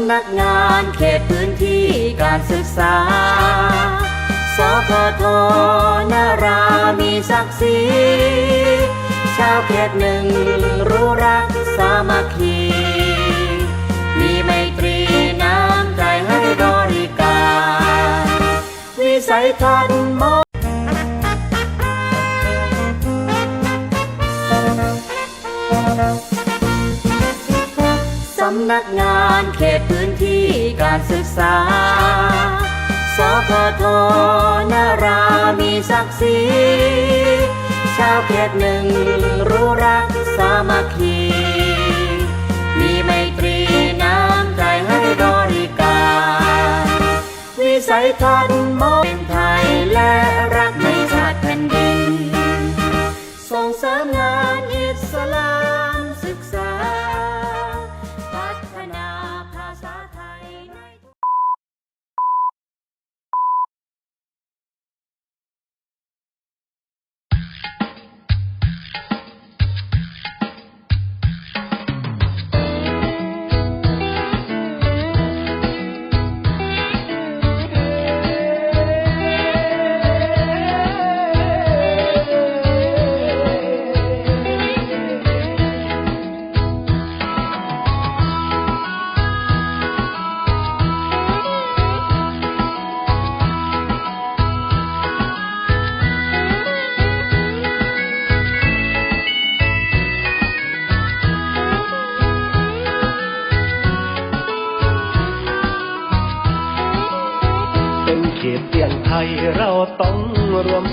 ำนักงานเขตพื้นที่การศึกษา สพทนารามีศักดิ์ศรี ชาวเขตหนึ่งรู้รักสามัคคี มีไมตรีน้ำใจให้บริการ วิสัยทัศน์มองำนักงานเขตพื้นที่การศึกษา สพทนารามีศักดิ์ศรี ชาวเขตหนึ่งรู้รักสามัคคี มีไมตรีน้ำใจให้บริการ วิสัยทัศน์มองเป็นไทยและรัก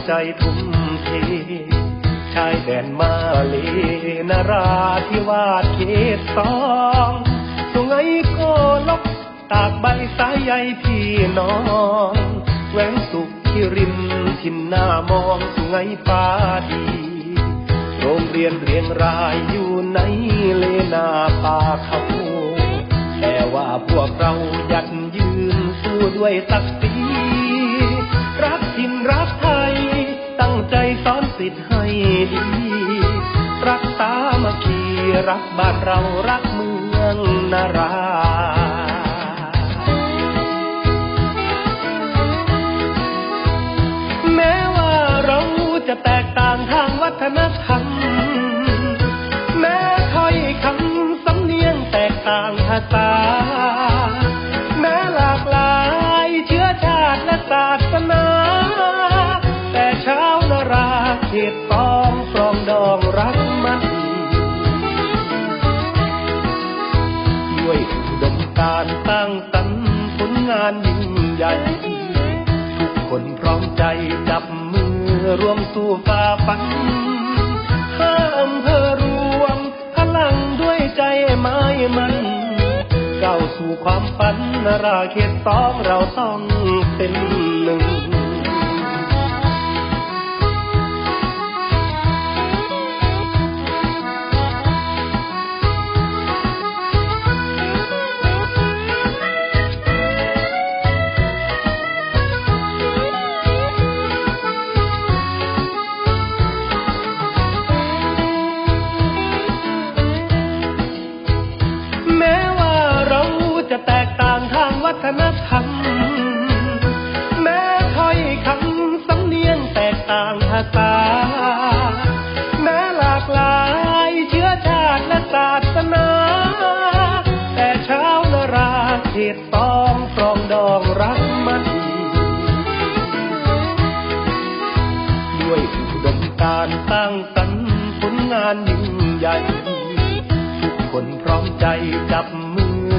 ใจทุ่มเทชายแดนมาเลนาราธิวาสเขตสองสุงไงโกลกตากใบสายใยพี่น้องแหวงสุขที่ริมทินหน้ามองสุงไหงปาดีโรงเรียนเรียงรายอยู่ในเลนาป่าเขาแต่ว่าพวกเรายัดยืนสู้ด้วยศักดิ์ศรีรักถิ่นรัก สิทธิ์ให้ดีรักตามัคคีรักบ้านเรารักเมืองนาราแม้ว่าเราจะแตกต่างทางวัฒนธรรม ใหญ่ ทุกคนพร้อมใจจับมือร่วมสู้ฝ่าฟันห้าอำเภอรวมพลังด้วยใจไม้มันก้าวสู่ความฝันนาราเขตสองเราต้องเป็นหนึ่ง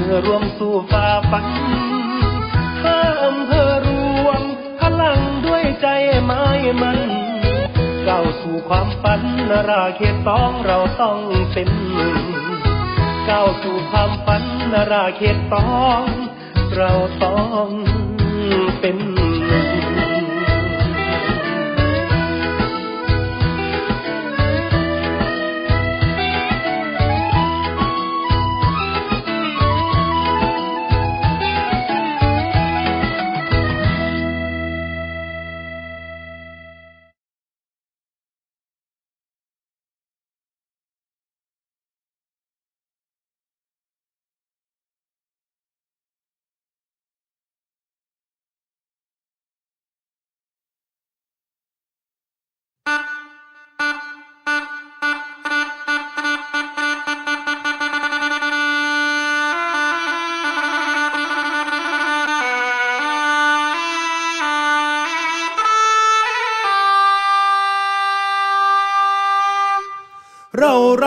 มือร่วมสู่ฝ่าฟันห้าอำเภอรวมพลังด้วยใจไม้มันก้าวสู่ความฝันนราเขตสองเราต้องเป็นหนึ่งก้าวสู่ความฝันนราเขตสองเราต้องเป็น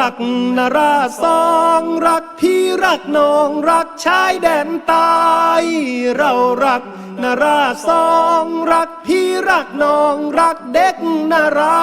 รักนาราสองรักพี่รักน้องรักชายแดนตาย เรารักนาราสองรักพี่รักน้องรักเด็กนารา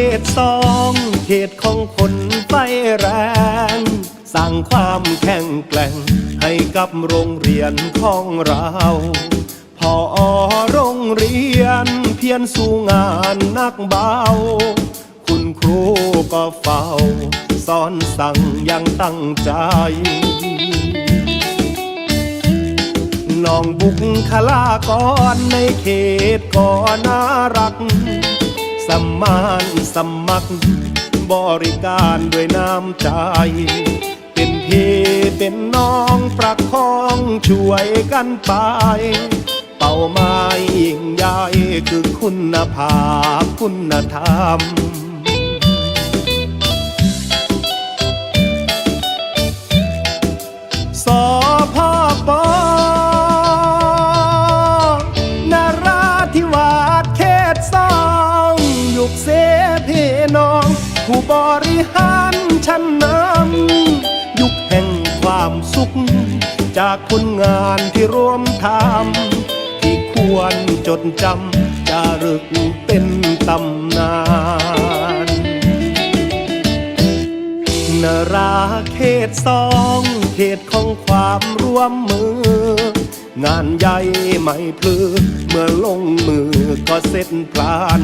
เขตสองเขตของคนไฟแรง สร้างความแข็งแกร่ง ให้กับโรงเรียนของเราพอโรงเรียนเพียรสู้งานนักเบา คุณครูก็เฝ้า สอนสั่งอยังตั้งใจน้องบุคลากรในเขตก็น่ารัก สมานสมัคร บริการด้วยน้ำใจ เป็นพี่เป็นน้องประคองช่วยกันไป เป้าหมายยิ่งใหญ่คือคุณภาพคุณธรรม จากคนงานที่ร่วมทำที่ควรจดจำจารึกเป็นตำนานนาราเขตสองเขตของความร่วมมือ งานใหญ่ไม่พลือ เมื่อลงมือก็เสร็จพลาน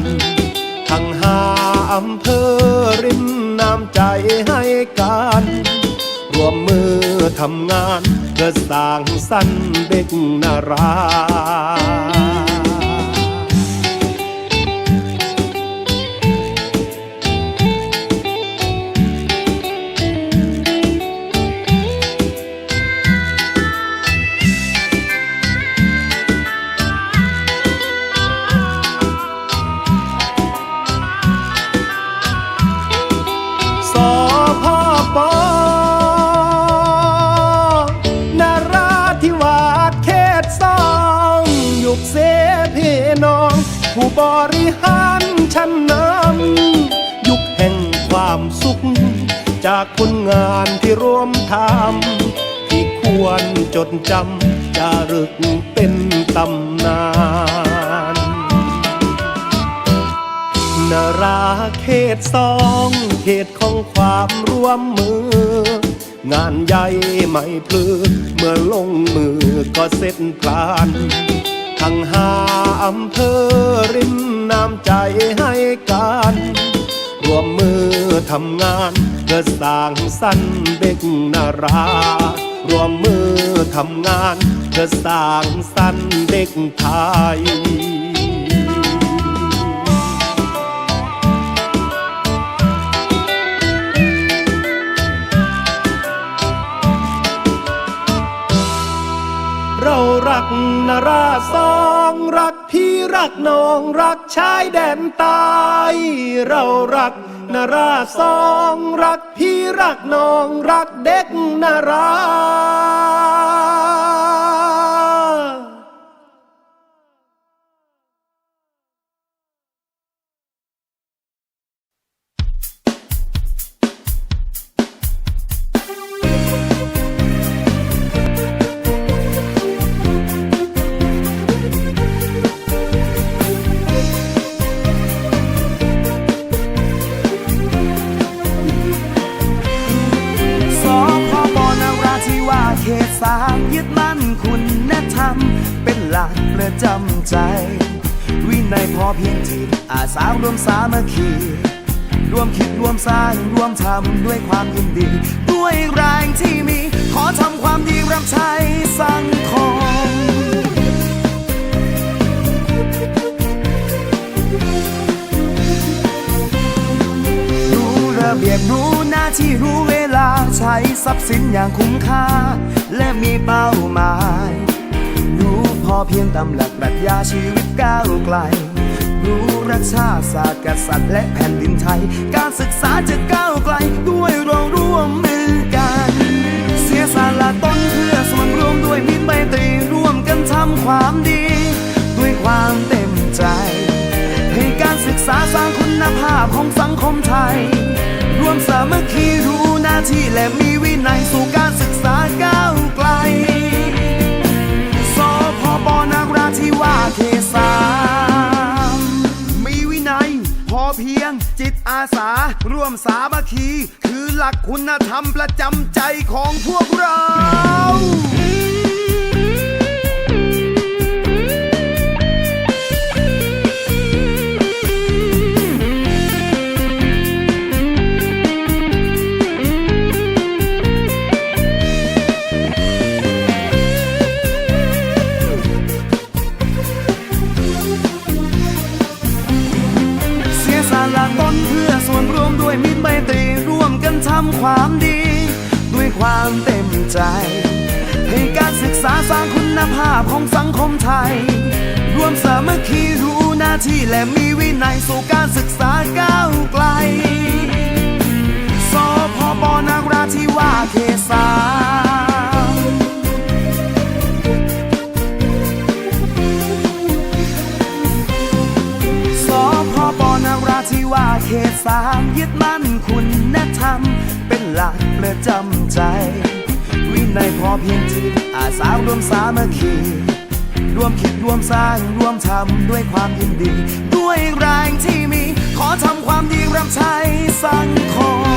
ทั้งห้าอำเภอริมน้ำใจให้การ รวมมือทำงาน เพื่อสร้างสั้นเด็กนารา ความสุข จากคนงานที่ร่วมทำที่ควรจดจำจารึกเป็นตำนานนาราเขตสองเขตของความร่วมมือ งานใหญ่ไม่พลือเมื่อลงมือก็เสร็จพลานทั้งห้าอำเภอริมน้ำใจให้การรวมมือ ทำงานเพื่อสร้างสรรค์เด็กนารา รวมมือทำงานเพื่อสร้างสรรค์เด็กไทยเรารักนาราสองรักพี่รักน้องรักชายแดนตาย เรารัก นาราสองรักพี่รักน้องรักเด็กนารา ยึดมั่นคุณธรรม เป็นหลักประจำใจ วินัยพอเพียงจิตอาสารวมสามัคคีรวมคิดรวมสร้างรวมทำด้วยความยินดี ด้วยแรงที่มี ขอทำความดีรับใช้สังคมรู้ระเบียบรู้หน้าที่รู้เวลาใช้ทรัพย์สินอย่างคุ้มค่า และมีเป้าหมาย รู้พอเพียงตามหลักปรัชญาชีวิตก้าวไกล รู้รักชาติศาสตร์กษัตริย์และแผ่นดินไทย การศึกษาจะก้าวไกลด้วยเราร่วมมือกัน เสียสละตนเพื่อส่วนรวมด้วยมิตรไมตรีร่วมกันทำความดี ด้วยความเต็มใจ ให้การศึกษาสร้างคุณภาพของสังคมไทย รวมสามัคคีรู้หน้าที่และมีวินัยสู่การศึกษาก้าวไกลสพปนากราธิว่าเขสามมีวินัย พอเพียงจิตอาสา ร่วมสามัคคี คือหลักคุณธรรมประจำใจของพวกเรา วมด้วยมิตรไมตรีร่วมกันทำความดี ด้วยความเต็มใจ ให้การศึกษาสร้างคุณภาพของสังคมไทย รวมสามัคคีรู้หน้าที่และมีวินัยสู่การศึกษาก้าวไกลสพปนาราธิว่าเขสา สามยึดมั่นคุณธรรม เป็นหลักประจำใจ วินัยพอเพียงจิตอาสารวมสามัคคีรวมคิดรวมสร้างรวมทำด้วยความยินดี ด้วยแรงที่มี ขอทำความดีรับใช้สังคม